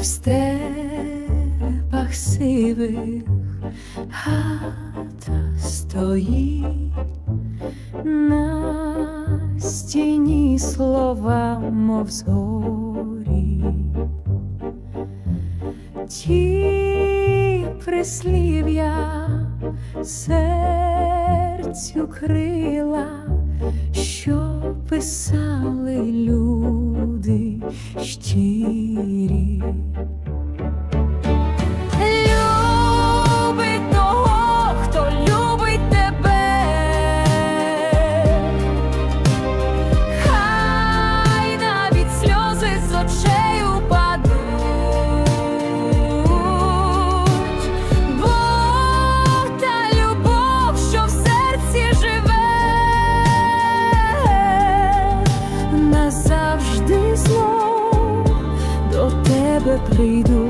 в степах сивих хата стоїть на стіні слова, мов зорі. Ті прислів'я серцю крила, що писали люди тебе прийду.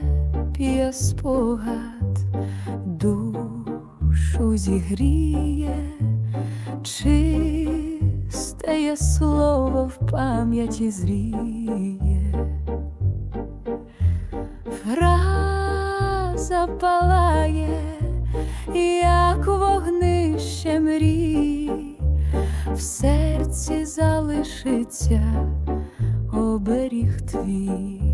Сепія спогад душу зігріє, чисте є слово в пам'яті зріє, фраза палає, як вогнище мрій, в серці залишиться оберіг твій.